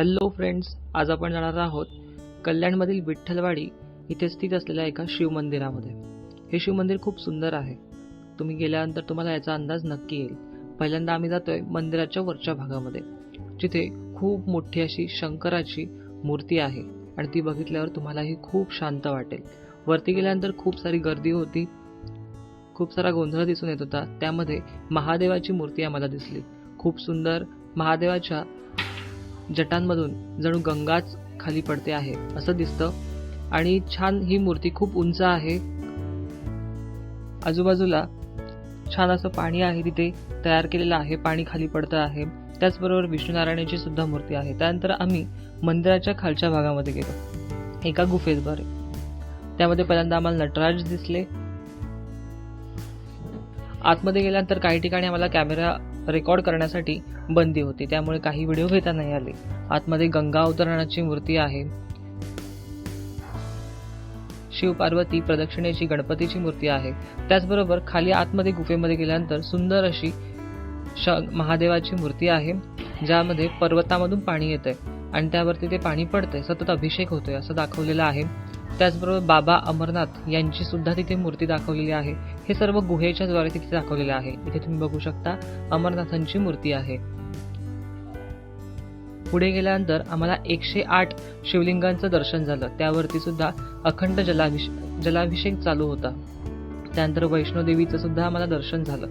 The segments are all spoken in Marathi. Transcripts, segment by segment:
हॅलो फ्रेंड्स आज आपण जाणार आहोत कल्याणमधील विठ्ठलवाडी इथे स्थित असलेल्या एका शिवमंदिरामध्ये हे शिवमंदिर खूप सुंदर आहे. तुम्ही गेल्यानंतर तुम्हाला याचा अंदाज नक्की येईल. पहिल्यांदा आम्ही जातोय मंदिराच्या वरच्या भागामध्ये जिथे खूप मोठी अशी शंकराची मूर्ती आहे आणि ती बघितल्यावर तुम्हालाही खूप शांत वाटेल. वरती गेल्यानंतर खूप सारी गर्दी होती खूप सारा गोंधळ दिसून येत होता. त्यामध्ये महादेवाची मूर्ती आम्हाला दिसली. खूप सुंदर महादेवाच्या जटांमधून जणू गंगाच खाली पडते आहे असं दिसतं. आणि छान ही मूर्ती खूप उंच आहे. आजूबाजूला छान असं पाणी आहे तिथे तयार केलेलं आहे पाणी खाली पडतं आहे. त्याचबरोबर विष्णुनारायणाची सुद्धा मूर्ती आहे. त्यानंतर आम्ही मंदिराच्या खालच्या भागामध्ये गेलो. एका गुफेद्वारे त्यामध्ये पहिल्यांदा आम्हाला नटराज दिसले. आतमध्ये गेल्यानंतर काही ठिकाणी आम्हाला कॅमेरा रेकॉर्ड करण्यासाठी बंदी होती. त्यामुळे काही व्हिडिओ घेता नाही आले. आतमध्ये गंगा अवतरणाची मूर्ती आहे. शिव पार्वती प्रदक्षिणेची गणपतीची मूर्ती आहे. त्याचबरोबर खाली आतमध्ये गुफेमध्ये गेल्यानंतर सुंदर अशी श महादेवाची मूर्ती आहे ज्यामध्ये पर्वतामधून पाणी येतंय आणि त्यावरती ते पाणी पडतंय. सतत अभिषेक होतोय असं दाखवलेलं आहे. त्याचबरोबर बाबा अमरनाथ यांची सुद्धा तिथे मूर्ती दाखवलेली आहे. हे सर्व गुहेच्या द्वारे तिथे दाखवलेलं आहे. इथे तुम्ही बघू शकता अमरनाथांची मूर्ती आहे. पुढे गेल्यानंतर आम्हाला एकशे आठ शिवलिंगांचं दर्शन झालं. त्यावरती सुद्धा अखंड जलाभिष जलाभिषेक चालू होता. त्यानंतर वैष्णोदेवीचं सुद्धा आम्हाला दर्शन झालं.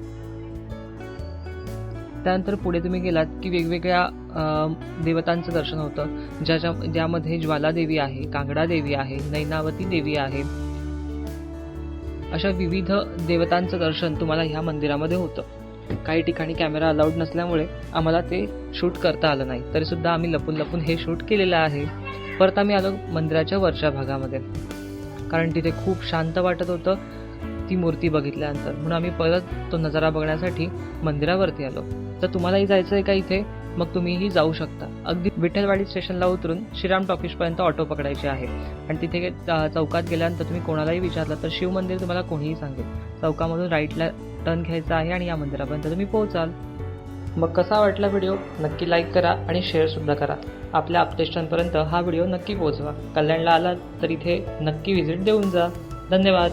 त्यानंतर पुढे तुम्ही गेलात की वेगवेगळ्या देवतांचं दर्शन होतं. ज्याच्या ज्यामध्ये ज्वाला देवी आहे कांगडा देवी आहे नैनावती देवी आहे अशा विविध देवतांचं दर्शन तुम्हाला ह्या मंदिरामध्ये होतं. काही ठिकाणी कॅमेरा अलाउड नसल्यामुळे आम्हाला ते शूट करता आलं नाही. तरीसुद्धा आम्ही लपून लपून हे शूट केलेलं आहे. परत आम्ही आलो मंदिराच्या वरच्या भागामध्ये. कारण तिथे खूप शांत वाटत होतं ती मूर्ती बघितल्यानंतर. म्हणून आम्ही परत तो नजारा बघण्यासाठी मंदिरावरती आलो. तर तुम्हालाही जायचं आहे का इथे? मग तुम्हीही जाऊ शकता. अगदी विठ्ठलवाडी स्टेशनला उतरून श्रीराम टॉकीजपर्यंत ऑटो पकडायचे आहे. आणि तिथे चौकात गेल्यानंतर तुम्ही कोणालाही विचारलं तर शिव मंदिर तुम्हाला कोणीही सांगेल. चौकामधून राईटला टर्न घ्यायचा आहे आणि या मंदिरापर्यंत तुम्ही पोहोचाल. मग कसा वाटला व्हिडिओ नक्की लाईक करा आणि शेअरसुद्धा करा. आपल्या अपडेशनपर्यंत हा व्हिडिओ नक्की पोहोचवा. कल्याणला आलात तर इथे नक्की व्हिजिट देऊन जा. धन्यवाद.